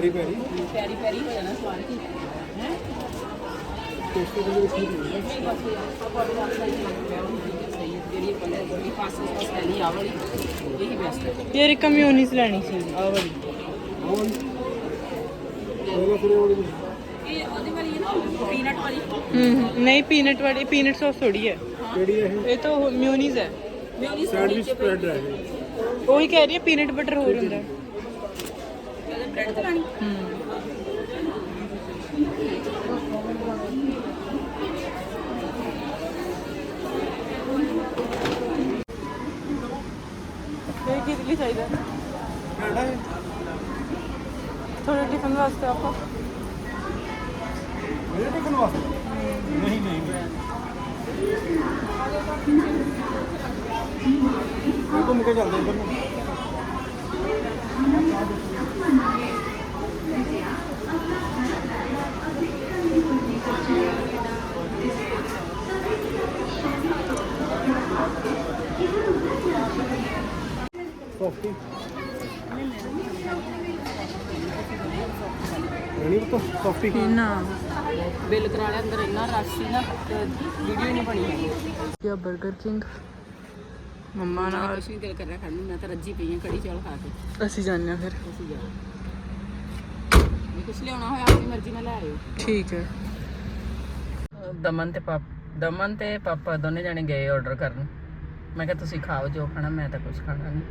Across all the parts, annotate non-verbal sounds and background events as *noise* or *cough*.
ਪੈਰੀ ਪੈਰੀ ਪੈਰੀ ਪੈਰੀ ਹੋ ਜਾਣਾ ਸਵਾਦ ਕੀ ਹੈ। ਟੇਸਟੀ ਦੇ ਵਿੱਚ ਨਹੀਂ ਬਸ ਆਪਾਂ ਹੈ। ਸਹੀ ਲੈਣੀ ਆ ਵਾਲੀ ਇਹੀ ਬੈਸਟ ਹੈ। ਯਾਰ ਇੱਕ ਮਿਊਨੀਸ ਲੈਣੀ ਸੀ। ਆ ਵਾਲੀ। ਪਹਿਲਾਂ ਫਿਰ ਉਹ ਇਹ ਉਹਦੀ ਵਾਲੀ ਹੈ ਨਾ ਪੀਨਟ ਵਾਲੀ। ਹੂੰ ਨਹੀਂ ਪੀਨਟ ਵਾਲੀ ਪੀਨਟ ਸੌਸ ਥੋੜੀ ਹੈ। ਕਿਹੜੀ ਹੈ ਇਹ? ਇਹ ਤਾਂ ਮਿਊਨੀਸ ਹੈ। ਮੈਂ ਉਹਦੀ ਸੈਂਡਵਿਚ ਸਪਰੈਡ ਹੈ ਇਹ। ਉਹੀ ਕਹਿ ਰਹੀ ਹੈ ਪੀਨਟ ਬਟਰ ਹੋਰ ਹੁੰਦਾ। ਹੈ ਬ੍ਰੈਡ ਲਾਣੀ ਇਹ ਕਿਹਦੇ ਲਈ ਚਾਹੀਦਾ ਥੋੜੇ ਟਿਫਨ ਵਾਸਤੇ ਆਪਾਂ ਮੇਰੇ ਟਿਕਨ ਵਾਸਤੇ ਨਹੀਂ ਨਹੀਂ ਇਹ ਘੁੰਮ ਕੇ ਚੱਲਦੇ ਇੱਧਰ ਨੂੰ ਸੌਫਟੀ ਨਹੀਂ ਪਤਾ ਸੌਫਟੀ ਨਾ। ਬਿੱਲ ਕਰਾ ਲਿਆ ਅੰਦਰ ਇੰਨਾ ਰਸ਼ ਸੀ ਨਾ ਵੀਡੀਓ ਹੀ ਨਹੀਂ ਬਣੀ ਹੈਗੀ। ਇਹ 버ਗਰ ਕਿੰਗ ਮੰਮਾ ਮੈਂ ਨਾਲ। ਕੁਛ ਨਹੀਂ ਦਿਲ ਕਰ ਰਿਹਾ ਖਾਣ ਨੂੰ ਮੈਂ ਤਾਂ ਰੱਜੀ ਪਈ ਹਾਂ ਕੜੀ ਚੌਲ ਖਾ ਕੇ। ਅਸੀਂ ਜਾਂਦੇ ਹਾਂ ਫਿਰ। ਤੁਸੀਂ ਜਾਓ ਜੇ ਕੁਛ ਲਿਆਉਣਾ ਹੋਇਆ ਆਪਣੀ ਮਰਜ਼ੀ ਨਾਲ ਲੈ ਆਇਓ। ਠੀਕ ਹੈ। ਦਮਨ ਤੇ ਪਾਪ ਦਮਨ ਤੇ ਪਾਪਾ ਦੋਨੇ ਜਾਣੇ ਗਏ ਆਰਡਰ ਕਰਨ। ਮੈਂ ਕਿਹਾ ਤੁਸੀਂ ਖਾਓ ਜੋ ਖਾਣਾ ਮੈਂ ਤਾਂ ਕੁਝ ਖਾਣਾ ਨਹੀਂ।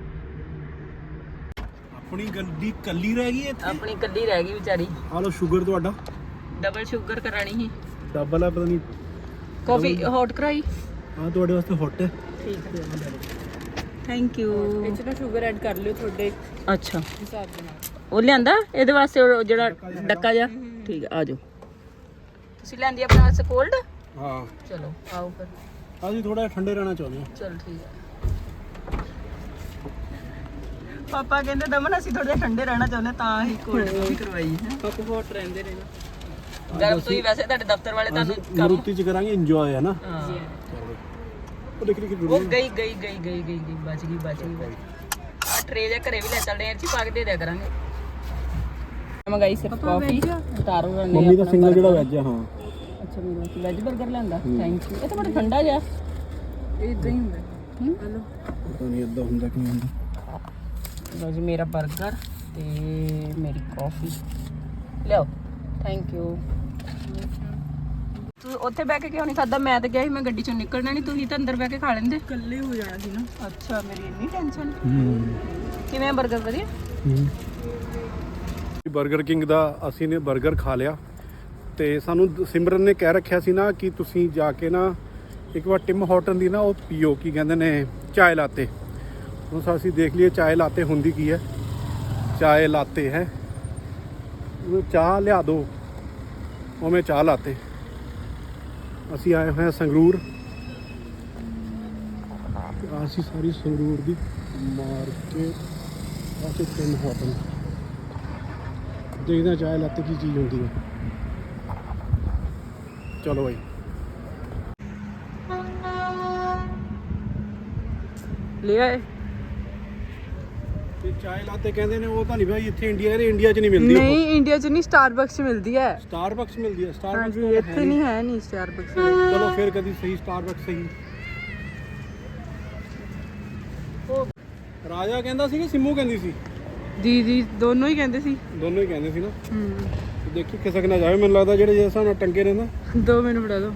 ਆਪਣੀ ਗੱਡੀ ਕੱਲੀ ਰਹਿ ਗਈ ਇੱਥੇ? ਆਪਣੀ ਕੱਲੀ ਰਹਿ ਗਈ ਵਿਚਾਰੀ। ਆ ਲਓ ਸ਼ੂਗਰ ਤੁਹਾਡਾ। ਡਬਲ ਸ਼ੂਗਰ ਕਰਾਣੀ ਸੀ। ਡਬਲ ਹੈ ਪਤਾ ਨਹੀਂ। ਕਾਫੀ ਹੌਟ ਕਰਾਈ? ਆ ਤੁਹਾਡੇ ਵਾਸਤੇ ਹੌਟ ਹੈ। ਠੀਕ ਹੈ। ਥੈਂਕ ਯੂ ਇਹ ਚ ਨਾ ਸ਼ੂਗਰ ਐਡ ਕਰ ਲਿਓ ਤੁਹਾਡੇ ਅੱਛਾ। ਹਿਸਾਬ ਦੇ ਨਾਲ। ਉਹ ਲਿਆਂਦਾ? ਇਹਦੇ ਵਾਸਤੇ ਉਹ ਜਿਹੜਾ ਡੱਕਾ ਜਿਹਾ ਠੀਕ ਹੈ ਆ ਜਾਓ। ਤੁਸੀਂ ਲੈਂਦੀ ਆਪਣੇ ਵਾਸਤੇ ਕੋਲਡ ਹਾਂ। ਚਲੋ ਆਓ ਫਿਰ। ਅਸੀਂ ਥੋੜਾ ਠੰਡੇ ਰਹਿਣਾ ਚਾਹੁੰਦੇ ਹਾਂ ਚਲ ਠੀਕ ਹੈ ਪਾਪਾ ਕਹਿੰਦੇ ਦਮਨ ਅਸੀਂ ਥੋੜੇ ਠੰਡੇ ਰਹਿਣਾ ਚਾਹੁੰਦੇ ਤਾਂ ਹੀ ਕੋਲਡ ਵੀ ਕਰਵਾਈ ਹੈ। ਪਾਪਾ ਹੌਟ ਰਹਿੰਦੇ ਨੇ। ਨਾ ਗਰਮ ਤੁਸੀਂ ਵੈਸੇ ਤੁਹਾਡੇ ਦਫ਼ਤਰ ਵਾਲੇ ਤੁਹਾਨੂੰ ਅਸੀਂ ਮਰੂਤੀ ਚ ਕਰਾਂਗੇ ਇੰਜੋਏ ਹੈ ਨਾ। ਉਹ ਦੇਖ ਰਹੀ ਕਿ ਉਹ ਗਈ ਗਈ ਗਈ ਗਈ ਗਈ ਗਈ ਬਚ ਗਈ ਬਚ ਗਈ। ਆ ਟਰੇ ਜਿਹਾ ਘਰੇ ਵੀ ਲੈ ਚੱਲਦੇ ਆ ਹੀ ਪਾ ਕੇ ਦੇ ਦਿਆ ਕਰਾਂਗੇ। ਮੰਗਾਈ ਸਿਰਫ ਕਾਫੀ ਤਾਰੋ ਰੰਗ ਮੰਮੀ ਦਾ ਸਿੰਗਲ ਜਿਹੜਾ ਵੈਜ ਆ ਹਾਂ। ਅੱਛਾ ਮੇਰੇ ਵੈਜ 버ਗਰ ਲੈਂਦਾ ਥੈਂਕ ਯੂ ਇਹ ਤਾਂ ਬੜਾ ਠੰਡਾ ਜਿਹਾ। ਇਹ ਇਦਾਂ ਹੀ ਹੁੰਦਾ। ਹੂੰ? ਪਤਾ ਨਹੀਂ ਇਦਾਂ ਹੁੰਦਾ ਕਿ ਨਹੀਂ ਹੁੰਦਾ। ਲਓ ਜੀ ਮੇਰਾ 버ਗਰ ਤੇ ਮੇਰੀ ਕਾਫੀ ਲਿਓ ਥੈਂਕ ਯੂ ਤੂੰ ਉੱਥੇ ਬਹਿ ਕੇ ਕਿਉਂ ਨਹੀਂ ਖਾਦਾ ਮੈਂ ਤਾਂ ਗਿਆ ਸੀ ਮੈਂ ਗੱਡੀ ਚੋਂ ਨਿਕਲਣਾ ਨਹੀਂ ਤੁਸੀਂ ਤਾਂ ਅੰਦਰ ਬਹਿ ਕੇ ਖਾ ਲੈਂਦੇ। ਇਕੱਲੇ ਹੋ ਜਾਣਾ ਸੀ ਨਾ। ਅੱਛਾ ਮੇਰੀ ਇੰਨੀ ਟੈਨਸ਼ਨ ਕਿਵੇਂ 버ਗਰ ਵਧੀਆ? 버ਗਰ ਕਿੰਗ ਦਾ ਅਸੀਂ ਨੇ 버ਗਰ ਖਾ ਲਿਆ। ਤੇ ਸਾਨੂੰ ਸਿਮਰਨ ਨੇ ਕਹਿ ਰੱਖਿਆ ਸੀ ਨਾ ਕਿ ਤੁਸੀਂ ਜਾ ਕੇ ਨਾ ਇੱਕ ਵਾਰ ਟਿਮ ਹੌਟਨ ਦੀ ਨਾ ਉਹ ਪੀਓ ਕੀ ਕਹਿੰਦੇ ਨੇ ਚਾਹ ਲਾਤੇ। ਹੁਣ ਸਾ ਅਸੀਂ ਦੇਖ ਲਈਏ ਚਾय ਲਾਤੇ ਹੁੰਦੀ ਕੀ ਹੈ। ਚਾय ਲਾਤੇ ਹੈ। ਚਾਹ ਲਿਆ ਦਿਓ ਉਵੇਂ ਚਾਹ ਲਾਤੇ। ਅਸੀਂ ਆਏ ਹੋਏ ਹਾਂ ਸੰਗਰੂਰ। ਤੇ ਅਸੀਂ ਸਾਰੀ ਸੰਗਰੂਰ ਦੀ ਮਾਰਕੀਟ ਆਸੇ ਟਿਮ ਹਾਰਟਨ ਦੇਖਦੇ ਹਾਂ ਚਾਹ ਲਾਤੇ ਕੀ ਚੀਜ਼ ਹੁੰਦੀ ਹੈ। ਚਲੋ ਭਾਈ ਲੈ ਆਏ। ਤੇ ਚਾਹ ਲਾਤੇ ਕਹਿੰਦੇ ਨੇ ਉਹ ਤਾਂ ਨਹੀਂ ਭਾਈ ਇੱਥੇ ਇੰਡੀਆ ਦੇ ਇੰਡੀਆ 'ਚ ਨਹੀਂ ਮਿਲਦੀ ਨਹੀਂ ਇੰਡੀਆ 'ਚ ਨਹੀਂ ਸਟਾਰਬਕਸ 'ਚ ਮਿਲਦੀ ਹੈ। ਸਟਾਰਬਕਸ ਮਿਲਦੀ ਹੈ ਸਟਾਰਬਕਸ ਹਾਂਜੀ ਇੱਥੇ ਨਹੀਂ ਹੈ ਨਹੀਂ ਸਟਾਰਬਕਸ ਚਲੋ ਫਿਰ ਕਦੀ ਸਹੀ ਸਟਾਰਬਕਸ ਸਹੀ। ਰਾਜਾ ਕਹਿੰਦਾ ਸੀ ਕਿ ਸਿੰਮੂ ਕਹਿੰਦੀ ਸੀ? ਦੀਦੀ ਦੋਨੋਂ ਹੀ ਕਹਿੰਦੇ ਸੀ। ਦੋਨੋਂ ਹੀ ਕਹਿੰਦੇ ਸੀ ਨਾ। ਹੂੰ। ਦੇਖੀ ਖਿਸਕ ਨਾ ਜਾਵੇ ਮੈਨੂੰ ਲੱਗਦਾ ਜਿਹੜੇ ਜਿਸ ਹਿਸਾਬ ਨਾਲ ਟੰਗੇ ਨੇ ਨਾ। ਦੋ ਮੈਨੂੰ ਫੜਾ ਦਿਓ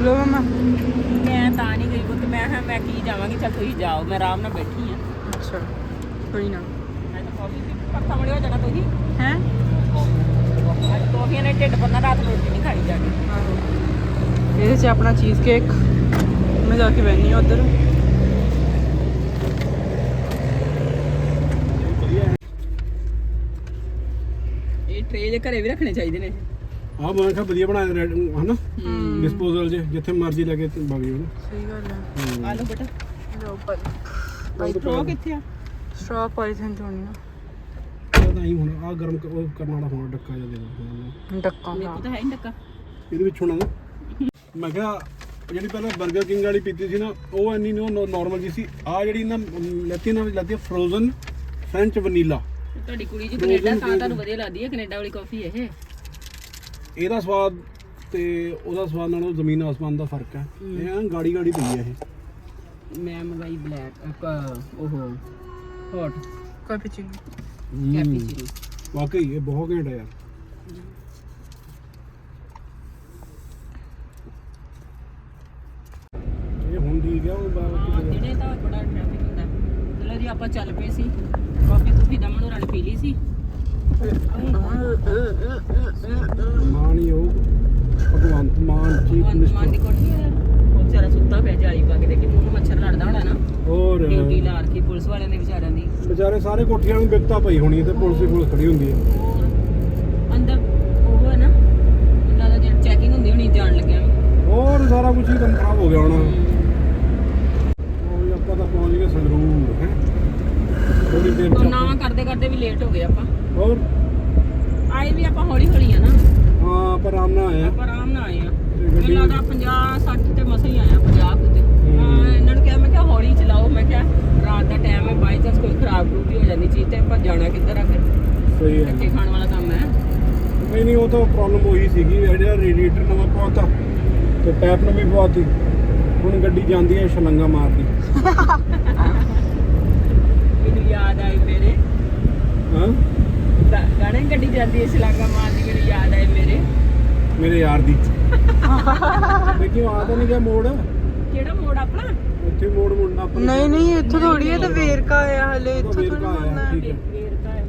ਲੋ ਮਮਾ ਮੈਂ ਤਾਂ ਨਹੀਂ ਗਈ ਕਿਉਂਕਿ ਮੈਂ ਕਿਹਾ ਮੈਂ ਕੀ ਜਾਵਾਂਗੀ ਚੱਲ ਤੁਸੀਂ ਜਾਓ ਮੈਂ ਆਰਾਮ ਨਾਲ ਬੈਠੀ ਆ। ਅੱਛਾ ਕੋਈ ਨਾ। ਮੈਂ ਤਾਂ ਕਾਫੀ ਪੀ ਪੱਖਾ ਮੜੇ ਹੋ ਜਾਣਾ ਤੁਸੀਂ ਹੈ? ਅੱਜ ਕਾਫੀਆਂ ਨੇ ਢਿੱਡ ਭਰਨਾ ਰਾਤ ਨੂੰ ਰੋਟੀ ਨਹੀਂ ਖਾਣੀ ਜਾਣੀ। ਇਹਦੇ 'ਚ ਆਪਣਾ ਚੀਜ਼ ਕੇਕ ਮੈਂ ਜਾ ਕੇ ਬੈਣੀ ਆ ਉਧਰ। ਇਹ ਟਰੇ ਜੇ ਘਰੇ ਵੀ ਰੱਖਣੇ ਚਾਹੀਦੇ ਨੇ। ਆਹ ਮੈਂ ਕਿਹਾ ਵਧੀਆ ਬਣਾਏ ਨੇ ਰੈਡ ਹਨਾ ਡਿਸਪੋਜ਼ਲ 'ਚ ਜਿੱਥੇ ਮਰਜ਼ੀ ਲੈ ਕੇ ਵਗ ਜਾਓ ਸਹੀ ਗੱਲ ਹੈ। ਆ ਲਓ ਬੇਟਾ ਲੋ ਪਰ ਸਟ੍ਰੋ ਕਿੱਥੇ ਆ। ਸਟ੍ਰॉ ਪੋਲੀਥੀਨ ਚੋਣੀ ਨਾ ਤਾਂ ਹੀ ਹੁਣ ਆ ਗਰਮ ਕ- ਉਹ ਕਰਨ ਵਾਲਾ ਹੋਣਾ ਡੱਕਾ ਜਿਹਾ ਦੇ ਦੋ ਡੱਕਾ। ਮੇਰੇ ਕੋਲ ਤਾਂ ਹੈ ਹੀ ਡੱਕਾ। ਇਹਦੇ ਵਿੱਚ ਹੋਣਾ ਨਾ। ਮੈਂ ਕਿਹਾ ਜਿਹੜੀ ਪਹਿਲਾਂ 버ਗਰ ਕਿੰਗ ਵਾਲੀ ਪੀਤੀ ਸੀ ਨਾ ਉਹ ਇੰਨੀ ਨੋ ਨਾਰਮਲ ਜੀ ਸੀ। ਆ ਜਿਹੜੀ ਨਾ ਲੈਤੀ ਨਾ ਲੈਤੀ ਫਰੋਜ਼ਨ ਫ੍ਰੈਂਚ ਵਨੀਲਾ ਤੁਹਾਡੀ ਕੁੜੀ ਜੀ ਕੈਨੇਡਾ ਤਾਂ ਤੁਹਾਨੂੰ ਵਧੀਆ ਲੱਗਦੀ ਹੈ ਕੈਨੇਡਾ ਵਾਲੀ ਕਾਫੀ ਇਹ। ਇਹਦਾ ਸਵਾਦ ਤੇ ਉਹਦਾ ਸਵਾਦ ਨਾਲੋਂ ਜ਼ਮੀਨ ਆਸਮਾਨ ਦਾ ਫ਼ਰਕ ਹੈ। ਇਹ ਐਨ ਗਾੜੀ ਗਾੜੀ ਪਈ ਹੈ ਇਹ। ਮੈਂ ਮੰਗਾਈ ਬਲੈਕ ਉਹ ਹੌਟ ਕਾਪੀਚੀਨੋ ਕੈਪੀਚੀਨੋ ਵਾਕਈ ਇਹ ਬਹੁਤ ਘੈਂਟ ਹੈ ਯਾਰ। ਇਹ ਹੁੰਦੀ ਗਿਆ ਉਹ ਬਾਅਦ ਵਿੱਚ ਜਿਹੜੇ ਤਾਂ ਬੜਾ ਟ੍ਰੈਫਿਕ ਹੁੰਦਾ। ਚਲੋ ਜੀ ਆਪਾਂ ਚੱਲ ਪਏ ਸੀ। ਕਾਫੀ ਕੁਫੀ ਦਮਨ ਹੋਰਾਂ ਨੇ ਪੀ ਲਈ ਸੀ। ਮਾਨ ਹੀ ਉਹ ਭਗਵੰਤ ਮਾਨ ਚੀਫ ਮਾਨ ਮਾਨ ਦੀ ਕੋਠੀ ਹੈ। ਉਹ ਵਿਚਾਰਾ ਸੁੱਤਾ ਪਿਆ ਜਾਲੀ ਪਾ ਕੇ ਦੇਖੀ। ਮੱਛਰ ਲੜਦਾ ਹੋਣਾ ਨਾ। ਹੋਰ ਡਿਊਟੀ ਲਾ ਰੱਖੀ ਪੁਲਿਸ ਵਾਲਿਆਂ ਦੇ ਵਿਚਾਰਿਆਂ ਦੀ। ਵਿਚਾਰੇ ਸਾਰੇ ਕੋਠੀਆਂ ਨੂੰ ਬਿਪਤਾ ਪਈ ਹੋਣੀ ਤੇ ਪੁਲਿਸ ਦੀ ਪੁਲਿਸ ਖੜੀ ਹੁੰਦੀ ਹੈ। ਹੋਰ ਅੰਦਰ ਉਹ ਹੈ ਨਾ ਉਹਨਾਂ ਦਾ ਜਿਹੜਾ ਚੈਕਿੰਗ ਹੁੰਦੀ ਹੋਣੀ ਜਾਣ ਲੱਗਿਆ ਨੂੰ। ਹੋਰ ਸਾਰਾ ਕੁਝ ਹੀ ਕੰਮ ਖਰਾਬ ਹੋ ਗਿਆ ਹੋਣਾ। ਉਹ ਵੀ ਆਪਾਂ ਤਾਂ ਪਹੁੰਚ ਗਏ ਸੰਗਰੂਰ ਹੈ। ਥੋੜੀ ਦੇਰ ਉਹ ਚ ਨਾ ਕਰਦੇ ਕਰਦੇ ਵੀ ਲੇਟ ਹੋ ਗਏ ਆਪਾਂ। ਹੋਰ? ਆਏ ਵੀ ਆਪਾਂ ਹੌਲੀ ਹੌਲੀ ਆ ਨਾ। ਹਾਂ ਪਰ ਆਰਾਮ ਨਾਲ ਆਇਆ ਆਪਾਂ ਆਰਾਮ ਨਾਲ ਆਏ ਆ ਤੇ ਗੱਡੀ- ਮੈਨੂੰ ਲੱਗਦਾ 50 60 ਤੇ ਮਸਾਂ ਹੀ ਆਇਆ 50 ਕੁ ਤੇ। ਇਹਨਾਂ ਨੂੰ ਕਿਹਾ ਮੈਂ ਕਿਹਾ ਹੌਲੀ ਚਲਾਓ ਮੈਂ ਕਿਹਾ ਰਾਤ ਦਾ ਟਾਈਮ ਹੈ ਬਾਈ ਚਾਂਸ ਕੋਈ ਖਰਾਬ ਵੀ ਹੋ ਜਾਂਦੀ ਚੀਜ਼ ਤੇ ਆਪਾਂ ਜਾਣਾ ਕਿੱਧਰ ਆ ਫਿਰ? ਸਹੀ ਹੈ। ਧੱਕੇ ਖਾਣ ਵਾਲਾ ਕੰਮ ਹੈ। ਨਹੀਂ ਨਹੀਂ ਉਹ ਤਾਂ ਪ੍ਰੋਬਲਮ ਉਹੀ ਸੀਗੀ ਜਿਹੜਾ ਰੇਡੀਏਟਰ ਨਵਾਂ ਪਵਾਤਾ ਤੇ ਪੈਪ ਨਵੀਂ ਪਵਾਤੀ ਹੁਣ ਗੱਡੀ ਜਾਂਦੀ ਹੈ ਛਲੰਗਾ ਮਾਰਦੀ। ਮੈਨੂੰ ਯਾਦ ਆਈ ਮੇਰੇ। ਹਾਂ? ਗਾਣੇ ਗੱਡੀ ਜਾਂਦੀ ਹੈ ਸ਼ਲਾਗਾ ਮਾਰਦੀ ਮੈਨੂੰ ਯਾਦ ਆਏ ਮੇਰੇ। ਮੇਰੇ ਯਾਰ ਦੀ। ਦੇਖੀ ਆ ਤਾਂ ਨਹੀਂ ਗਿਆ ਮੋੜ। ਕਿਹੜਾ ਮੋੜ ਆਪਣਾ? ਉੱਥੇ ਮੋੜ ਮੁੜਨਾ ਆਪਾਂ ਨੂੰ। ਨਹੀਂ ਨਹੀਂ ਇੱਥੋਂ ਥੋੜੀ ਹੈ ਤਾਂ ਵੇਰਕਾ ਆਇਆ ਹਲੇ ਇੱਥੋਂ ਵੇਰਕਾ ਥੋੜੀ ਆਇਆ, ਠੀਕ ਹੈ। ਵੇਰਕਾ ਹੈ।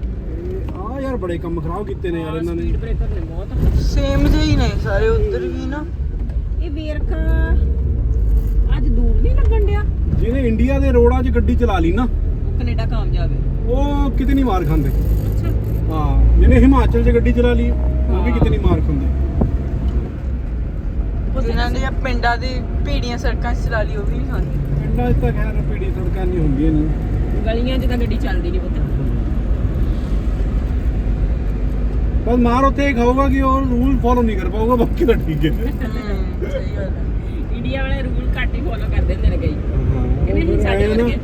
ਆ ਯਾਰ ਬੜੇ ਕੰਮ ਖਰਾਬ ਕੀਤੇ ਨੇ ਯਾਰ ਇਹਨਾਂ ਨੇ। ਸਪੀਡ ਬ੍ਰੇਕਰ ਨੇ ਬਹੁਤ। ਸੇਮ ਜਿਹੇ ਹੀ ਨੇ ਸਾਰੇ ਉਧਰ ਵੀ ਨਾ। ਇਹ ਵੇਰਕਾ ਅੱਜ ਦੂਰ ਨਹੀਂ ਲੱਗਣ ਡਿਆ? ਜਿਹਨੇ ਇੰਡੀਆ ਦੇ ਰੋਡਾਂ 'ਚ ਗੱਡੀ ਚਲਾ ਲਈ ਨਾ ਉਹ ਕੈਨੇਡਾ ਕਾਮਯਾਬ ਹੈ ਉਹ ਕਿਤੇ ਨਹੀਂ ਮਾਰ ਖਾਂਦੇ। ਅੱਛਾ। ਹਾਂ ਜਿਹਨੇ ਹਿਮਾਚਲ 'ਚ ਗੱਡੀ ਚਲਾ ਲਈ ਉਹ ਵੀ ਕਿਤੇ ਨਹੀਂ ਮਾਰ ਖਾਂਦੇ। ਜਿਨ੍ਹਾਂ ਦੀਆਂ ਪਿੰਡਾਂ ਦੀ ਭੀੜੀਆਂ ਸੜਕਾਂ 'ਚ ਚਲਾ ਲਈ ਉਹ ਵੀ ਨਹੀਂ ਖਾਂਦੇ ਪਿੰਡਾਂ 'ਚ ਤਾਂ ਖੈਰ ਪੀੜੀ ਸੜਕਾਂ ਨਹੀਂ ਹੁੰਦੀਆਂ ਨਹੀਂ ਗਲੀਆਂ 'ਚ ਤਾਂ ਗੱਡੀ ਚੱਲਦੀ ਨਹੀਂ ਪੁੱਤ। ਬਸ ਮਾਰ ਉੱਥੇ ਇਹ ਖਾਊਗਾ ਕਿ ਉਹ ਰੂਲ ਫੋਲੋ ਨਹੀਂ ਕਰ ਪਾਊਗਾ ਬਾਕੀ ਤਾਂ ਠੀਕ ਹੈ। ਹੂੰ ਸਹੀ ਗੱਲ ਹੈ। ਇੰਡੀਆ ਵਾਲੇ ਰੂਲ ਘੱਟ ਹੀ ਫੋਲੋ ਕਰਦੇ ਹੁੰਦੇ ਨੇ ਕਈ। ਹਾਂ ਨਹੀਂ, ਸਾਡੇ ਨਾ, ਵਰਗੇ।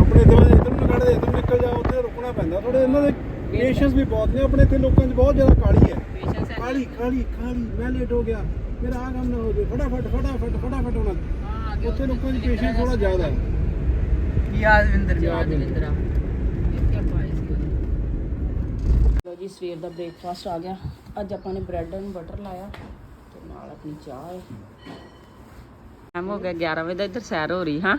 ਆਪਣੇ ਇੱਧਰ ਇੱਧਰ ਨੂੰ ਕੱਢਦੇ ਇੱਧਰ ਨੂੰ ਨਿਕਲ ਜਾਓ ਉੱਥੇ ਰੁਕਣਾ ਪੈਂਦਾ। ਥੋੜੇ ਇਹਨਾਂ ਦੇ ਪੇਸ਼ੈਂਸ ਵੀ ਬਹੁਤ ਨੇ ਆਪਣੇ ਇੱਥੇ ਲੋਕਾਂ 'ਚ ਬਹੁਤ ਜ਼ਿਆਦਾ ਕਾਲੀ ਹੈ। ਪੇਸ਼ੈਂਸ ਹੈ। ਕਾਲੀ ਕਾਲੀ ਕਾਲੀ ਮੈਂ ਲੇਟ ਹੋ ਗਿਆ। ਮੇਰਾ ਆ ਕੰਮ ਨਾ ਹੋ ਜਾਏ ਫਟਾਫਟ ਫਟਾਫਟ ਫਟਾਫਟ ਹੋਣਾ। ਹਾਂ ਉੱਥੇ ਲੋਕਾਂ 'ਚ ਪੇਸ਼ੈਂਸ ਥੋੜਾ ਜ਼ਿਆਦਾ। ਹੈ ਯਾਦਵਿੰਦਰ ਵੀ ਯਾਦ ਦਵਿੰਦਰਾ ਇੱਥੇ ਆਪਾਂ ਆਏ ਸੀ ਲੋ ਜੀ ਸਵੇਰ ਦਾ ਬ੍ਰੇਕਫਾਸਟ ਆ ਗਿਆ। ਅੱਜ ਆਪਾਂ ਨੇ ਬ੍ਰੈਡ ਐਂਡ ਬਟਰ ਲਾਇਆ ਤੇ ਨਾਲ ਆਪਣੀ ਚਾਹ ਹੈ। ਟਾਈਮ ਹੋ ਗਿਆ 11 ਵਜੇ ਦਾ ਇੱਧਰ ਸੈਰ ਹੋ ਰਹੀ ਹਾਂ।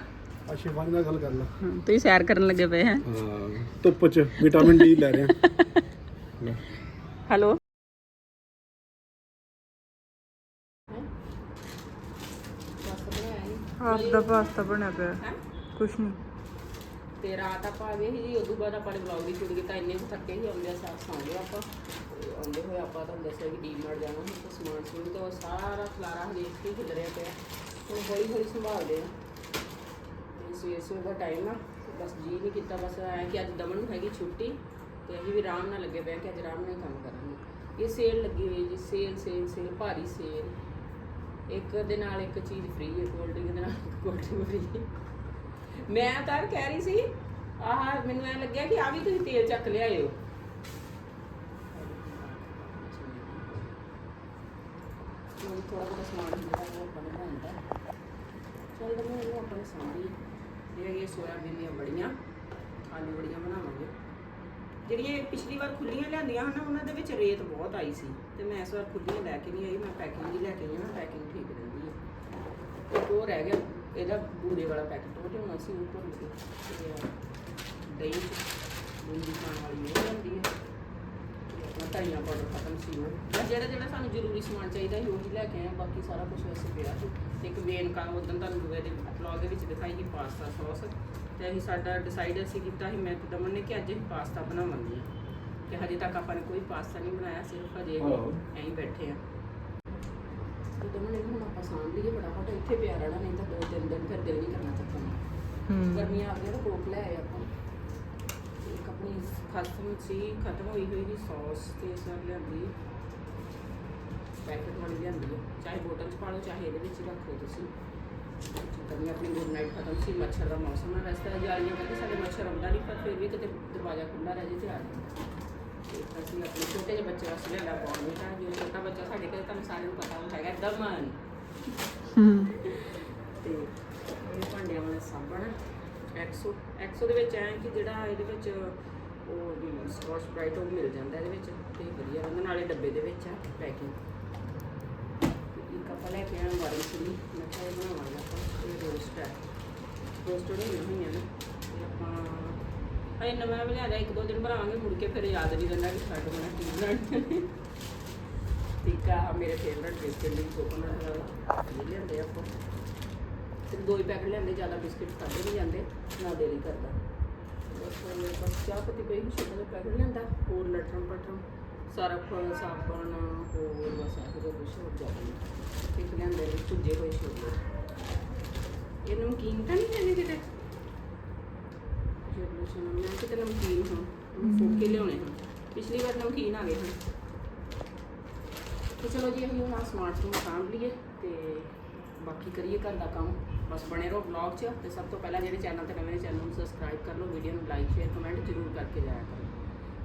ਅੱਛੇ ਵਾਲੀ ਨਾਲ ਗੱਲ ਕਰ ਲਾ। ਤੁਸੀਂ ਸੈਰ ਕਰਨ ਲੱਗੇ ਪਏ ਹੈ। ਹਾਂ ਧੁੱਪ 'ਚ ਵਿਟਾਮਿਨ ਡੀ ਲੈ ਰਹੇ ਆ ਹੈਲੋ। ਆਪ ਦਾ ਪਾਸਤਾ ਬਣਿਆ ਪਿਆ। ਕੁਛ ਨਹੀਂ। ਤੇ ਰਾਤ ਆਪਾਂ ਆ ਗਏ ਸੀ ਜੀ ਉਦੋਂ ਬਾਅਦ ਆਪਾਂ ਨੇ ਵਲੌਗ ਦੀ ਸ਼ੂਟ ਕੀਤਾ ਇੰਨੇ ਕੁ ਥੱਕੇ ਹੀ ਆਉਂਦੇ ਆ ਸਾਥ ਸੌਂ ਗਏ ਆਪਾਂ। ਤੇ ਆਉਂਦੇ ਹੋਏ ਆਪਾਂ ਤੁਹਾਨੂੰ ਦੱਸਿਆ ਕਿ ਡੀਮਾਰਟ ਜਾਣਾ ਸੀ ਤੇ ਸਮਾਨ ਸਮੂਨ ਤੇ ਉਹ ਸਾਰਾ ਖਲਾਰਾ ਹਜੇ ਇੱਥੇ ਹੀ ਖਿਲਰਿਆ ਪਿਆ। ਹੁਣ ਹੌਲੀ ਹੌਲੀ ਸੰਭਾਲਦੇ ਆ। ਤੇ ਸਵੇਰ ਸਵੇਰ ਦਾ ਟਾਈਮ ਆ ਬਸ ਜੀ ਨਹੀਂ ਕੀਤਾ ਬਸ ਐ ਕਿ ਅੱਜ ਦਮਨ ਨੂੰ ਹੈਗੀ ਛੁੱਟੀ ਤੇ ਅਸੀਂ ਵੀ ਆਰਾਮ ਨਾਲ ਲੱਗੇ ਪਏ ਆ ਕਿ ਅੱਜ ਆਰਾਮ ਨਾਲ ਹੀ ਕੰਮ ਕਰਾਂਗੇ। ਇਹ ਸੇਲ ਲੱਗੀ ਹੋਈ ਜੀ ਸੇਲ ਸੇਲ ਸੇਲ ਭਾਰੀ ਸੇਲ ਇੱਕ ਦੇ ਨਾਲ ਇੱਕ ਚੀਜ਼ ਫ੍ਰੀ ਹੈ ਕੋਲਡ ਡਰਿੰਕ ਦੇ ਨਾਲ ਕੋਲਡ ਡਰਿੰਕ ਫ੍ਰੀ ਮੈਂ ਤਾਂ ਕਹਿ ਰਹੀ ਸੀ, ਆਹ ਮੈਨੂੰ ਐ ਲੱਗਿਆ ਕਿ ਆ ਵੀ ਤੁਸੀਂ ਤੇਲ ਚੱਕ ਲਿਆਇਓ ਥੋੜਾ ਬਹੁਤ ਸਮਾਨ ਜਿਹੜਾ ਉਹ ਬਣਦਾ ਹੁੰਦਾ ਮੈਂ ਇਹਨੂੰ ਆਪਣੇ ਸਾਹਮਣੇ ਇਹ ਸੋਇਆਬੀਨ ਦੀਆਂ ਬੜੀਆਂ ਆਲੂ ਬੜੀਆਂ ਬਣਾਵਾਂਗੇ। ਜਿਹੜੀਆਂ ਇਹ ਪਿਛਲੀ ਵਾਰ ਖੁੱਲੀਆਂ ਲਿਆਂਦੀਆਂ ਹਨ, ਉਹਨਾਂ ਦੇ ਵਿੱਚ ਰੇਤ ਬਹੁਤ ਆਈ ਸੀ। ਤੇ ਮੈਂ ਇਸ ਵਾਰ ਖੁੱਲੀਆਂ ਲੈ ਕੇ ਨਹੀਂ ਆਈ, ਮੈਂ ਪੈਕਿੰਗ ਦੀ ਲੈ ਕੇ ਆਈ ਹਾਂ ਪੈਕਿੰਗ ਠੀਕ ਰਹਿੰਦੀ ਹੈ। ਇੱਕ ਉਹ ਰਹਿ ਗਿਆ, ਇਹਦਾ ਬੂਰੇ ਵਾਲਾ ਪੈਕਟ, ਉਹ ਲਿਆਉਣਾ ਸੀ ਉਹ ਭੁੱਲ ਗਏ ਤੇ ਦਹੀਂ ਬੂੰਦੀ ਖਾਣ ਵਾਲੀ ਉਹ ਲਿਆਂਦੀ ਹੈ। ਤੇ ਧਨੀਆ ਪਾਊਡਰ ਖਤਮ ਸੀ ਉਹ। ਜਿਹੜਾ ਜਿਹੜਾ ਸਾਨੂੰ ਜ਼ਰੂਰੀ ਸਮਾਨ ਚਾਹੀਦਾ ਸੀ ਉਹੀ ਲੈ ਕੇ ਆਏ ਹਾਂ, ਬਾਕੀ ਸਾਰਾ ਕੁਝ ਵੈਸੇ ਪਿਆ ਸੀ। ਤੇ ਇੱਕ ਵੇਨ ਕਾ ਉਦੋਂ ਤੁਹਾਨੂੰ ਇਹਦੇ ਵਲੌਗ ਦੇ ਵਿੱਚ ਦਿਖਾਈ ਸੀ ਪਾਸਤਾ ਸੌਸ ਤੇ ਅਸੀਂ ਸਾਡਾ ਡਿਸਾਈਡ ਅਸੀਂ ਕੀਤਾ ਸੀ ਮੈਂ ਤੇ ਦਮਨ ਨੇ ਕਿ ਅੱਜ ਅਸੀਂ ਪਾਸਤਾ ਬਣਾਵਾਂਗੇ। ਕਿ ਹਜੇ ਤੱਕ ਆਪਾਂ ਨੇ ਕੋਈ ਪਾਸਤਾ ਨਹੀਂ ਬਣਾਇਆ ਸਿਰਫ ਹਜੇ ਆਹੋ। ਐਂ ਹੀ ਬੈਠੇ ਆ। ਤੇ ਦਮਨ ਇਹਨੂੰ ਹੁਣ ਆਪਾਂ ਸਾਂਭ ਲਈਏ ਫਟਾਫਟ ਇੱਥੇ ਪਿਆ ਰਹਿਣਾ ਨਹੀਂ ਤਾਂ ਦੋ ਤਿੰਨ ਦਿਨ ਫਿਰ ਦਿਲ ਨਹੀਂ ਕਰਨਾ ਚੱਕਣ ਹੂੰ। ਗਰਮੀਆਂ ਆ ਗਈਆਂ ਤਾਂ ਕੋਕ ਲੈ ਆਏ ਆਪਾਂ ਆਪਣੀ ਖਤਮ ਸੀ ਖਤਮ ਹੋਈ ਹੋਈ ਦੀ ਸੌਸ ਤੇ ਨਾਲ ਲਿਆਂਦੀ। ਪੈਕਟ ਵਾਲੀ ਲਿਆਂਦੀ ਹੈ ਚਾਹੇ ਬੋਤਲ 'ਚ ਪਾ ਲਓ ਚਾਹੇ ਇਹਦੇ ਵਿੱਚ ਹੀ ਰੱਖ ਲਓ ਤੁਸੀਂ। ਕਦੀ ਆਪਣੀ ਗੁੱਡ ਨਾਈਟ ਖਤਮ ਸੀ ਮੱਛਰ ਦਾ ਮੌਸਮ ਹੈ ਵੈਸੇ ਤਾਂ ਜਾਲੀਆਂ ਕਰਕੇ ਸਾਡੇ ਮੱਛਰ ਆਉਂਦਾ ਨਹੀਂ ਪਰ ਫਿਰ ਵੀ ਕਿਤੇ ਦਰਵਾਜ਼ਾ ਖੁੱਲ੍ਹਾ ਰਹਿ ਜੇ ਤੇ ਆ ਜਾਂਦਾ ਤੇ ਅਸੀਂ ਆਪਣੇ ਛੋਟੇ ਜਿਹੇ ਬੱਚੇ ਵਾਸਤੇ ਲਿਆਂਦਾ ਬੌਰਨਵੀਟਾ ਜੋ ਛੋਟਾ ਬੱਚਾ ਸਾਡੇ ਕੋਲ ਤੁਹਾਨੂੰ ਸਾਰਿਆਂ ਨੂੰ ਪਤਾ ਹੁੰਦਾ ਹੈਗਾ ਦਮਨ ਤੇ ਇਹ ਭਾਂਡਿਆਂ ਵਾਲਾ ਸਾਬਣ ਐਕਸੋ ਐਕਸੋ ਦੇ ਵਿੱਚ ਐ ਕਿ ਜਿਹੜਾ ਇਹਦੇ ਵਿੱਚ ਉਹ ਸਕਾਚ ਬ੍ਰਾਈਟ ਉਹ ਮਿਲ ਜਾਂਦਾ ਇਹਦੇ ਵਿੱਚ ਤੇ ਵਧੀਆ ਰਹਿੰਦਾ, ਨਾਲੇ ਡੱਬੇ ਦੇ ਵਿੱਚ ਆ ਪੈਕਿੰਗ ਇੱਕ ਆਪਾਂ ਲੈ ਕੇ ਆਣਾ ਵਾਰਨ ਫਰੀ ਮੈਂ ਕਿਹਾ ਇਹ ਬਣਾਵਾਂਗੇ ਆਪਾਂ, ਇਹ ਰੋਸਟ ਹੈ ਰੋਸਟ ਨਹੀਂ ਹੋਈਆਂ ਨੇ, ਤੇ ਆਪਾਂ ਇਹ ਨਵਾਂ ਬਣਾਇਆ ਇੱਕ ਦੋ ਦਿਨ ਬਣਾਵਾਂਗੇ, ਮੁੜ ਕੇ ਫਿਰ ਯਾਦ ਨਹੀਂ ਰਹਿੰਦਾ ਕਿ ਛੱਡ ਬਣਾ ਕੀ ਬਣਾਉਣਾ। ਟਿੱਕਾ ਆਹ ਮੇਰੇ ਫੇਵਰਟ ਬਿਸਕਿਟ ਦੀ ਕੋਕੋਨਟ ਵਾਲਾ, ਇਹ ਲੈਂਦੇ ਆਪਾਂ। ਤੇ ਦੋ ਹੀ ਪੈਕਟ ਲੈਂਦੇ ਜ਼ਿਆਦਾ ਬਿਸਕਿਟ ਖਾਦੇ ਨਹੀਂ ਜਾਂਦੇ, ਨਾ ਦੇਰੀ ਕਰਦਾ ਬਸ ਚਾਹ ਪੱਤੀ ਪਈ ਜਿਹਾ ਪੈਕਟ ਲੈਂਦਾ। ਹੋਰ ਲਟਰਮ ਪਟਰਮ ਸਰਫ ਸਾਬਣ ਹੋਰ ਬਸ ਆਹ ਜੋ ਕੁਛ ਹੋਰ ਜ਼ਿਆਦਾ ਨਹੀਂ ਇੱਕ ਲੈਂਦੇ ਨੇ ਭੁੱਜੇ ਹੋਏ ਛੋਲੇ ਇਹ ਨਮਕੀਨ ਤਾਂ ਨਹੀਂ ਲੈਣੇ ਕਿਤੇ? ਜਦੋਂ ਸੁਣਾ ਮੈਂ ਕਿਤੇ ਨਮਕੀਨ ਹਾਂ ਫੋਕ ਕੇ ਲਿਆਉਣੇ ਹਨ ਪਿਛਲੀ ਵਾਰ ਨਮਕੀਨ ਆ ਗਏ ਤੇ ਚਲੋ ਜੀ ਅਸੀਂ ਹੁਣ ਆਹ ਸਮਾਰਟਫੋਨ ਸਾਂਭ ਲਈਏ ਤੇ ਬਾਕੀ ਕਰੀਏ ਘਰ ਦਾ ਕੰਮ। ਬਸ ਬਣੇ ਰਹੋ ਵਲੌਗ 'ਚ ਤੇ ਸਭ ਤੋਂ ਪਹਿਲਾਂ ਜਿਹੜੇ ਚੈਨਲ ਤੇ ਨਵੇਂ ਚੈਨਲ ਨੂੰ ਸਬਸਕ੍ਰਾਈਬ ਕਰ ਲਓ ਵੀਡੀਓ ਨੂੰ ਲਾਈਕ ਸ਼ੇਅਰ ਕਮੈਂਟ ਜ਼ਰੂਰ ਕਰਕੇ ਜਾਇਆ ਕਰੋ।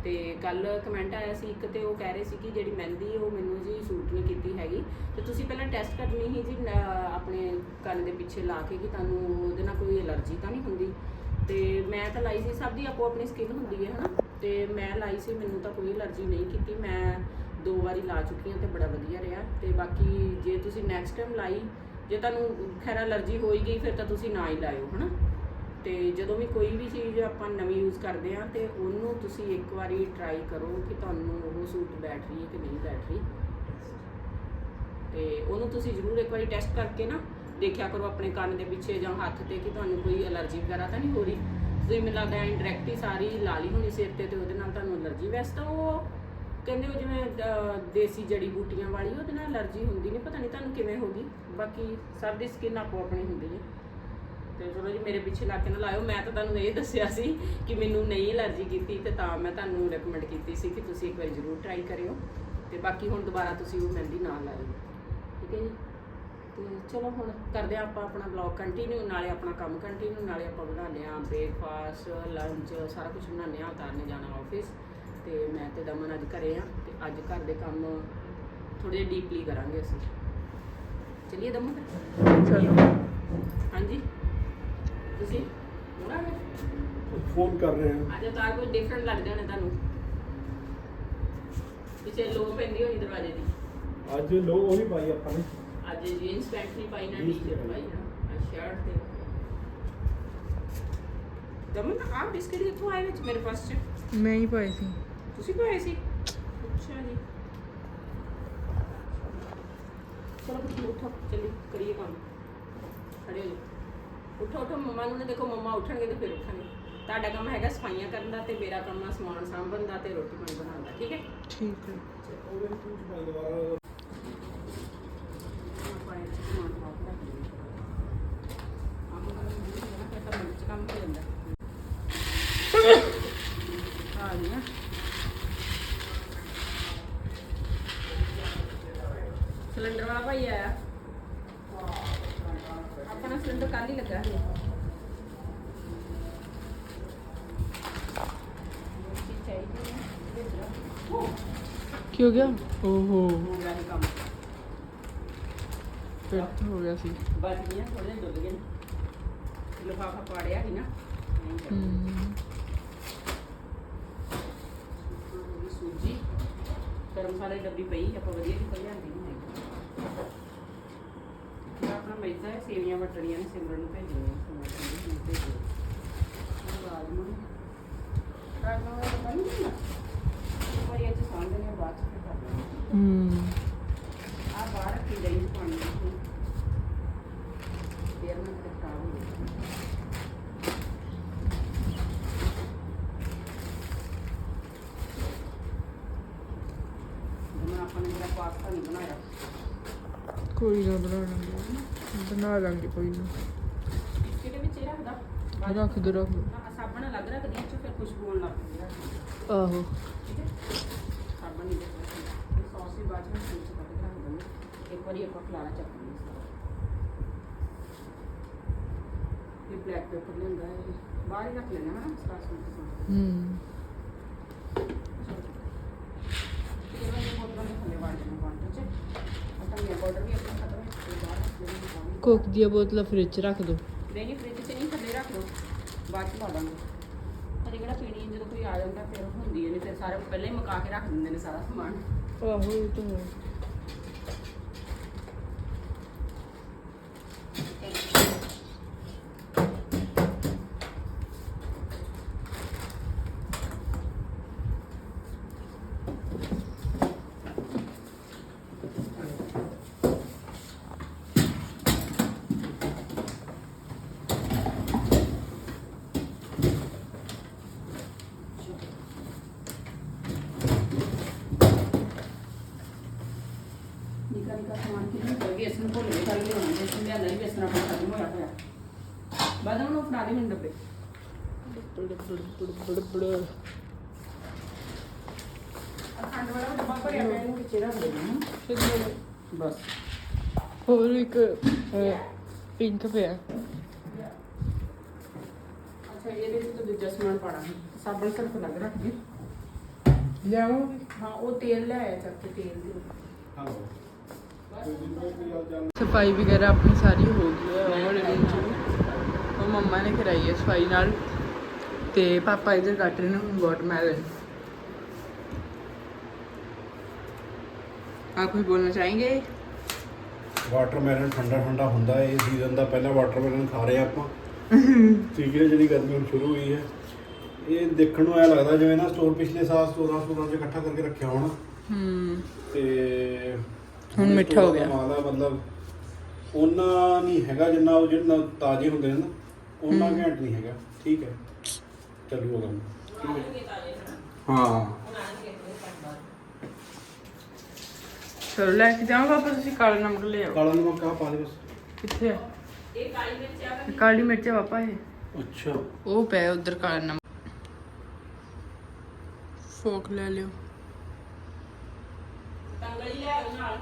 ਤੇ ਕੱਲ ਕਮੈਂਟ ਆਇਆ ਸੀ ਇੱਕ ਤੇ ਉਹ ਕਹਿ ਰਹੇ ਸੀ ਕਿ ਜਿਹੜੀ ਮਹਿੰਦੀ ਉਹ ਮੈਨੂੰ ਜੀ ਸੂਟ ਨਹੀਂ ਕੀਤੀ ਹੈਗੀ। ਤੇ ਤੁਸੀਂ ਪਹਿਲਾਂ ਟੈਸਟ ਕਰਨੀ ਸੀ ਜੀ ਨ- ਆਪਣੇ ਕੰਨ ਦੇ ਪਿੱਛੇ ਲਾ ਕੇ ਕਿ ਤੁਹਾਨੂੰ ਉਹਦੇ ਨਾਲ ਕੋਈ ਐਲਰਜੀ ਤਾਂ ਨਹੀਂ ਹੁੰਦੀ। ਤੇ ਮੈਂ ਤਾਂ ਲਾਈ ਸੀ, ਸਭ ਦੀ ਆਪੋ ਆਪਣੀ ਸਕਿਨ ਹੁੰਦੀ ਹੈ, ਹਨਾ? ਤੇ ਮੈਂ ਲਾਈ ਸੀ, ਮੈਨੂੰ ਤਾਂ ਕੋਈ ਐਲਰਜੀ ਨਹੀਂ ਕੀਤੀ। ਮੈਂ ਦੋ ਵਾਰੀ ਲਾ ਚੁੱਕੀ ਹਾਂ ਤੇ ਬੜਾ ਵਧੀਆ ਰਿਹਾ। ਤੇ ਬਾਕੀ ਜੇ ਤੁਸੀਂ ਨੈਕਸਟ ਟਾਈਮ ਲਾਈ ਜੇ ਤੁਹਾਨੂੰ ਖੈਰ ਐਲਰਜੀ ਹੋਏਗੀ ਫਿਰ ਤਾਂ ਤੁਸੀਂ ਨਾ ਹੀ ਲਾਇਓ, ਹਨਾ? ਤੇ ਜਦੋਂ ਵੀ ਕੋਈ ਵੀ ਚੀਜ਼ ਆਪਾਂ ਨਵੀਂ ਯੂਜ਼ ਕਰਦੇ ਆ ਤੇ ਉਹਨੂੰ ਤੁਸੀਂ ਇੱਕ ਵਾਰੀ ਟਰਾਈ ਕਰੋ ਕਿ ਤੁਹਾਨੂੰ ਉਹ ਸੂਟ ਬੈਠ ਰਹੀ ਹੈ ਕਿ ਨਹੀਂ ਬੈਠ ਰਹੀ। ਤੇ ਉਹਨੂੰ ਤੁਸੀਂ ਜ਼ਰੂਰ ਇੱਕ ਵਾਰੀ ਟੈਸਟ ਕਰਕੇ ਨਾ ਦੇਖਿਆ ਕਰੋ ਆਪਣੇ ਕੰਨ ਦੇ ਪਿੱਛੇ ਜਾਂ ਹੱਥ ਤੇ ਕਿ ਤੁਹਾਨੂੰ ਕੋਈ ਐਲਰਜੀ ਵਗੈਰਾ ਤਾਂ ਨਹੀਂ ਹੋ ਰਹੀ। ਤੁਸੀਂ ਮੈਨੂੰ ਲੱਗਦਾ ਇੰਡਾਇਰੈਕਟ ਹੀ ਸਾਰੀ ਲਾ ਲਈ ਹੋਣੀ ਸਿਰ ਤੇ ਤੇ ਉਹਦੇ ਨਾਲ ਤੁਹਾਨੂੰ ਐਲਰਜੀ ਵੈਸੇ ਤਾਂ ਉਹ ਕਹਿੰਦੇ ਉਹ ਜਿਵੇਂ ਅਹ, ਦੇਸੀ ਜੜੀ ਬੂਟੀਆਂ ਵਾਲੀ ਉਹਦੇ ਨਾਲ ਐਲਰਜੀ ਹੁੰਦੀ ਨਹੀਂ ਪਤਾ ਨਹੀਂ ਤੁਹਾਨੂੰ ਕਿਵੇਂ ਹੋ ਗਈ। ਬਾਕੀ ਸਭ ਦੀ ਸਕਿਨ ਆਪੋ ਆਪਣੀ ਹੁੰਦੀ ਹੈ ਤੇ ਚਲੋ ਜੀ ਮੇਰੇ ਪਿੱਛੇ ਲੱਗ ਕੇ ਨਾ ਲਾਇਓ। ਮੈਂ ਤਾਂ ਤੁਹਾਨੂੰ ਇਹ ਦੱਸਿਆ ਸੀ ਕਿ ਮੈਨੂੰ ਨਹੀਂ ਐਲਰਜੀ ਕੀਤੀ ਤੇ ਤਾਂ ਮੈਂ ਤੁਹਾਨੂੰ ਰეკਮੈਂਡ ਕੀਤੀ ਸੀ ਕਿ ਤੁਸੀਂ ਇੱਕ ਵਾਰੀ ਜ਼ਰੂਰ ਟਰਾਈ ਕਰਿਓ। ਤੇ ਬਾਕੀ ਹੁਣ ਦੁਬਾਰਾ ਤੁਸੀਂ ਉਹ ਮਹਿੰਦੀ ਨਾ ਲਾਇਓ। ਠੀਕ ਹੈ ਜੀ? ਤੇ ਚਲੋ ਹੁਣ ਕਰਦੇ ਹਾਂ ਆਪਾਂ ਆਪਣਾ ਵਲੌਗ ਕੰਟੀਨਿਊ ਨਾਲੇ ਆਪਣਾ ਕੰਮ ਕੰਟੀਨਿਊ ਨਾਲੇ ਆਪਾਂ ਬਣਾਉਂਦੇ ਹਾਂ ਬ੍ਰੇਕਫਾਸਟ ਲੰਚ ਸਾਰਾ ਕੁਝ ਬਣਾਉਂਦੇ ਹਾਂ ਉਤਾਰਨੇ ਜਾਣਾ ਆਫਿਸ ਤੇ ਮੈਂ ਤੇ ਦਮਨ ਅੱਜ ਘਰੇ ਆ ਤੇ ਅੱਜ ਘਰ ਦੇ ਕੰਮ ਥੋੜੇ ਡੀਪਲੀ ਕਰਾਂਗੇ ਅਸੀਂ। ਚਲਿਏ ਦਮਨ? ਚਲੋ। ਹਾਂਜੀ। ਤੁਸੀਂ ਹੋਣਾ ਫੋਨ ਕਰ ਰਹੇ ਹਾਂ। ਅੱਜ ਤਾਂ ਕੋਈ ਡਿਫਰੈਂਟ ਲੱਗਦੇ ਹੋਣੇ ਤੁਹਾਨੂੰ। ਪਿੱਛੇ ਲੋ ਪੈਂਦੀ ਹੋਣੀ ਦਰਵਾਜ਼ੇ ਦੀ। ਅੱਜ ਲੋ ਉਹ ਨਹੀਂ ਪਾਈ ਆਪਾਂ ਨੇ। ਅੱਜ ਜੀਨਸ ਪੈਂਟ ਨਹੀਂ ਪਾਈ ਨਾ ਟੀ-ਸ਼ਰਟ ਪਾਈ। ਨਾ ਆ ਸ਼ਰਟ ਤੇ। ਦਮਨ ਆ ਬਿਸਕਿਟ ਕਿੱਥੋਂ ਆਏ ਵਿੱਚ? ਮੇਰੇ ਪਾਸ ਚ। ਮੈਂ ਹੀ ਪਾਈ ਸੀ। ਤੁਸੀਂ ਪਾਏ ਸੀ? ਅੱਛਾ ਜੀ। ਚਲੋ ਕੁਝ ਉਠੋ ਚੱਲੀ ਕਰੀਏ ਕੰਮ। ਖੜੇ ਹੋ ਜਾਓ। ਉਠੋ ਉਠੋ ਮਮਾ ਨੂੰ ਨਾ ਦੇਖੋ ਮਮਾ ਉੱਠਣਗੇ ਤੇ ਫਿਰ ਉੱਠਾਂਗੇ ਤੁਹਾਡਾ ਕੰਮ ਹੈਗਾ ਸਫਾਈਆਂ ਕਰਨ ਦਾ ਤੇ ਮੇਰਾ ਕੰਮ ਆ ਸਮਾਨ ਸਾਂਭਣ ਦਾ ਤੇ ਰੋਟੀ ਪਾਣੀ ਬਣਾਉਣ ਦਾ ਠੀਕ ਹੈ? ਠੀਕ ਹੈ। ਉਹ ਤੂੰ ਪਾਈ ਦੁਬਾਰਾ ਆਪਾਂ ਇਹ 'ਚ ਸਮਾਨ ਪਾ ਕੇ ਰੱਖ ਦਿੰਦੇ ਹਾਂ। ਆਮ ਗੱਲ ਹੁੰਦੀ ਹੈ ਨਾ, ਫਿਰ ਤਾਂ ਮਿੰਟ 'ਚ ਕੰਮ ਹੋ ਜਾਂਦਾ ਆ ਗਿਆ ਸਿਲੰਡਰ ਵਾਲਾ ਭਾਈ ਆਇਆ ਆਪਣਾ ਸਿਲੰਡਰ ਕੱਲ ਹੀ ਲੱਗਾ ਹੈ ਚਾਹੀਦੀ ਹੈ ਕੀ ਹੋ ਗਿਆ? ਓਹੋ। ਹੋ ਗਿਆ ਇਹ ਕੰਮ ਫਿਰ ਹੋ ਗਿਆ ਸੀ। ਬਚ ਗਈਆਂ ਥੋੜੇ ਡੁੱਲ ਗਏ ਨੇ। ਲਿਫਾਫਾ ਪਾੜਿਆ ਸੀ ਨਾ ਨਹੀਂ ਕਰਦਾ ਹਮ ਉਹਦੀ ਸੂਜੀ ਗਰਮ ਮਸਾਲੇ ਡੱਬੀ ਪਈ ਆਪਾਂ ਵਧੀਆ ਕੋਈ ਲਿਆਂਦੀ ਨਹੀਂ ਹੈਗੀ। ਆਪਣਾ ਮੈਦਾ ਹੈ ਸੇਵੀਆਂ ਵਟਣੀਆਂ ਨੇ ਸਿਮਰਨ ਨੂੰ ਭੇਜਣੀਆਂ ਸਿਮਰਨ ਕਹਿੰਦੀ ਮੈਨੂੰ ਭੇਜੋ। ਰਾਜਮਾ। ਰਾਜਮਾ ਦਾ ਪਤਾ ਨਹੀਂ ਨੇ ਬਾਅਦ ਚ ਫਿਰ ਕਰ ਲਾਂਗੇ ਹਮ ਆ ਬਾਹਰ ਰੱਖੀ ਗਈ ਪਾਣੀ ਦੀ। ਦੇਰ ਨਾਲ ਤੇ ਖਰਾਬ ਹੋ ਜਾਏਗੀ ਜਿਵੇਂ ਆਪਾਂ ਨੇ ਜਿਹੜਾ ਪਾਸਤਾ ਨਹੀਂ ਬਣਾਇਆ। ਕੋਈ ਨਾ ਬਣਾ ਲਾਂਗੇ। ਬਣਾ ਲਾਂਗੇ ਕੋਈ ਨਾ। ਕਿਹਦੇ ਵਿੱਚ ਇਹ ਰੱਖਦਾ? ਰੱਖ ਦੋ ਰੱਖ ਦੋ। ਨਾ ਸਾਬਣ ਅਲੱਗ ਰੱਖਦੀ ਹਾਂ ਚ ਫਿਰ ਖੁਸ਼ਬੂ ਆਉਣ ਲੱਗ ਪੈਂਦੀ ਹੈ ਆਹੋ ਠੀਕ ਹੈ ਸਾਬਣ ਨਹੀਂ ਰੱਖਦਾ ਸੌਸ ਵੀ ਬਾਅਦ ਵਿੱਚ ਵਿੱਚ ਕੱਢ ਕੇ ਰੱਖ ਦਿੰਦੇ ਇੱਕ ਵਾਰੀ ਆਪਾਂ ਖਲਾਰਾ ਚੱਕ ਲਈਏ ਸਾਰਾ ਇਹ ਬਲੈਕ ਪੇਪਰ ਲੈਂਦਾ ਹੈ ਬਾਹਰ ਹੀ ਰੱਖ ਲੈਣਾ ਹੈ ਸਾਰਾ ਸੁਣ ਕੇ ਹੂੰ ਬੋਤਲਾਂ ਦੇ ਥੱਲੇ ਰੱਖ ਕੋਕ ਦੀਆਂ ਬੋਤਲਾਂ ਫ੍ਰਿਜ 'ਚ ਰੱਖ ਦੋ। ਨਹੀਂ ਫ੍ਰਿਜ 'ਚ ਨਹੀਂ, ਥੱਲੇ ਰੱਖ ਲਓ ਬਾਅਦ 'ਚ ਪਾ ਦਾਂਗੇ। ਹਰੇ ਕਿਹੜਾ ਪੀਣੀ ਜਦੋਂ ਕੋਈ ਆ ਜਾਂਦਾ, ਫਿਰ ਹੁੰਦੀ ਹੈ ਨਹੀਂ ਫਿਰ ਸਾਰੇ ਪਹਿਲਾਂ ਹੀ ਮੁਕਾ ਕੇ ਰੱਖ ਦਿੰਦੇ ਨੇ ਸਾਰਾ ਸਮਾਨ। ਆਹੋ ਇਹ ਤਾਂ ਹੈ ਨਿੱਕਾ ਨਿੱਕਾ ਸਮਾਨ ਕਿੰਨਾ ਹੋ ਗਿਆ ਇਸ ਨੂੰ ਭੁੱਲ ਗਏ ਕੱਲ ਲਿਆਉਣਾ ਜੇ ਇਸ ਲਿਆਂਦਾ ਨਹੀਂ ਇਸ ਆਪਣਾ ਖਤਮ ਹੋਇਆ ਹੋਇਆ ਬਾਅਦ ਉਹਨੂੰ ਫੜਾ ਦੇ ਮੈਨੂੰ ਡੱਬੇ ਅਖੰਡ ਵਾਲਾ ਡੱਬਾ ਭਰਿਆ ਪਿਆ ਇਹਨੂੰ ਵਿੱਚੇ ਰੱਖ ਦੇਣਾ ਬਸ ਹੋਰ ਇੱਕ ਪਿੰਕ ਪਿਆ ਅੱਛਾ ਇਹਦੇ ਵਿੱਚ ਤਾਂ ਦੂਜਾ ਸਮਾਨ ਪਾਣਾ ਹੈ ਸਾਬਣ ਸਿਰਫ ਲੱਗ ਰੱਖ ਦੇ ਲਿਆਓ ਹਾਂ ਉਹ ਤੇਲ ਲਿਆਇਆ ਚੱਕ ਕੇ ਤੇਲ ਦੀ ਸਫ਼ਾਈ ਵਗੈਰਾ ਆਪਣੀ ਸਾਰੀ ਹੋ ਗਈ ਹੈ ਉਹ ਵਾਲੇ ਰੂਮ 'ਚ ਉਹ ਮੰਮਾ ਨੇ ਕਰਾਈ ਹੈ ਸਫ਼ਾਈ ਨਾਲ ਤੇ ਪਾਪਾ ਇਧਰ ਕੱਟ ਰਹੇ ਨੇ ਵਾਟਰਮੈਲਨ ਆ ਕੋਈ ਬੋਲਣਾ ਚਾਹੀਂਗੇ? ਵਾਟਰਮੈਲਨ ਠੰਡਾ ਠੰਡਾ ਹੁੰਦਾ ਹੈ ਇਸ ਸੀਜ਼ਨ ਦਾ ਪਹਿਲਾ ਵਾਟਰਮੈਲਨ ਖਾ ਰਹੇ ਆਪਾਂ। *laughs* ਠੀਕ ਹੈ ਜਿਹੜੀ ਗਰਮੀ ਹੁਣ ਸ਼ੁਰੂ ਹੋਈ ਹੈ। ਇਹ ਦੇਖਣ ਨੂੰ ਐ ਲੱਗਦਾ ਜਿਵੇਂ ਨਾ ਸਟੋਰ ਪਿਛਲੇ ਸਾਲ 16 16 ਚ ਇਕੱਠਾ ਕਰਕੇ ਰੱਖਿਆ ਹੋਣਾ। ਹੂੰ। ਤੇ ਹੁਣ ਮਿੱਠਾ ਹੋ ਗਿਆ। ਮਾਲਾ ਮਤਲਬ ਉਹਨਾਂ ਨਹੀਂ ਹੈਗਾ ਜਿੰਨਾ ਉਹ ਜਿਹੜਾ ਤਾਜ਼ੇ ਹੁੰਦੇ ਨੇ ਨਾ ਉਹਨਾਂ ਘੈਂਟ ਨਹੀਂ ਹੈਗਾ। ਠੀਕ ਹੈ। ਕੰਮ ਠੀਕ ਹੈ। ਚਲੋ ਲੈ ਕੇ ਜਾਓ ਵਾਪਸ ਤੁਸੀਂ ਕਾਲਾ ਨਮਕ ਲੈ ਆਓ। ਕਾਲਾ ਨਮਕ ਆ ਪਾ ਦੇ ਬਸ। ਕਿੱਥੇ ਹੈ ਇਹ ਕਾਲੀ ਮਿਰਚ ਆ ਕਾਲੀ ਮਿਰਚ ਪਾਪਾ ਇਹ। ਅੱਛਾ। ਉਹ ਪਿਆ ਉਧਰ ਕਾਲਾ ਨਮਕ। ਫੋਕ ਲੈ ਲਿਓ। ਤੰਗਲੀ ਲੈ ਨਾਲ।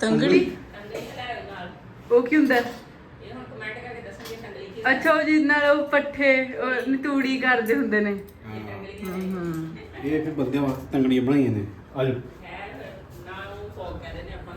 ਤੰਗੜੀ? ਤੰਗਲੀ ਲੈ ਨਾਲ। ਉਹ ਕੀ ਹੁੰਦਾ ਇਹ ਹੁਣ ਕਮੈਂਟ ਕਰਕੇ ਦੱਸਣਗੇ ਤੰਗਲੀ ਕੀ ਅੱਛਾ ਉਹ ਜਿਸ ਨਾਲ ਉਹ ਪੱਠੇ ਉਹ ਨਤੂੜੀ ਕਰਦੇ ਹੁੰਦੇ ਨੇ। ਹਾਂ। ਇਹ ਫਿਰ ਬੰਦਿਆਂ ਵਾਸਤੇ ਤੰਗੜੀਆਂ ਬਣਾਈਆਂ ਨੇ। ਆਜੋ। ਹੈ ਨਾ ਉਹ ਫੋਗ ਕਹਿੰਦੇ ਨੇ ਆਪਾਂ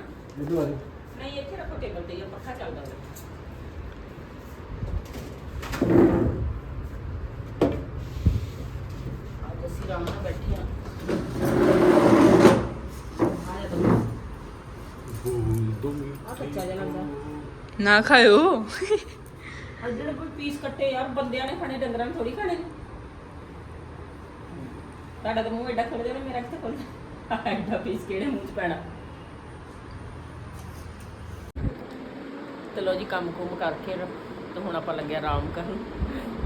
ਅੱਜ ਅਸੀਂ ਕੋਈ ਪੀਸ ਕੱਟੇ ਯਾਰ, ਬੰਦਿਆਂ ਨੇ ਖਾਣੇ, ਡੰਗਰਾਂ ਨੇ ਥੋੜੀ ਖਾਣੇ। ਨੇ ਤੁਹਾਡਾ ਤਾਂ ਮੂੰਹ ਐਡਾ ਖੁੱਲ ਜਾਣਾ ਮੇਰਾ ਕਿੱਥੇ ਖੁੱਲਦਾ ਐਡਾ ਪੀਸ ਕਿਹੜੇ ਮੂੰਹ 'ਚ ਪੈਣਾ? ਚਲੋ ਜੀ, ਕੰਮ ਕੁੰਮ ਕਰਕੇ ਤੇ ਹੁਣ ਆਪਾਂ ਲੱਗੇ ਆਰਾਮ ਕਰਨ।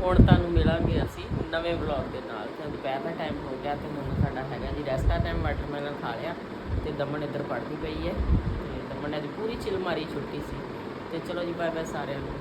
ਹੁਣ ਤੁਹਾਨੂੰ ਮਿਲਾਂਗੇ ਅਸੀਂ ਨਵੇਂ ਵਲੌਗ ਦੇ ਨਾਲ। ਤੇ ਦੁਪਹਿਰ ਦਾ ਟਾਈਮ ਹੋ ਗਿਆ ਤੇ ਹੁਣ ਸਾਡਾ ਹੈਗਾ ਜੀ ਰੈਸਟ ਦਾ ਟਾਈਮ ਵਾਟਰਮੈਲਨ ਖਾ ਲਿਆ। ਤੇ ਦਮਨ ਇੱਧਰ ਪੜ੍ਹਦੀ ਪਈ ਹੈ। ਤੇ ਦਮਨ ਨੇ ਅੱਜ ਪੂਰੀ ਚਿਲ ਮਾਰੀ ਛੁੱਟੀ ਸੀ। ਤੇ ਚਲੋ ਜੀ ਬਾਏ ਬਾਏ ਸਾਰਿਆਂ ਨੂੰ।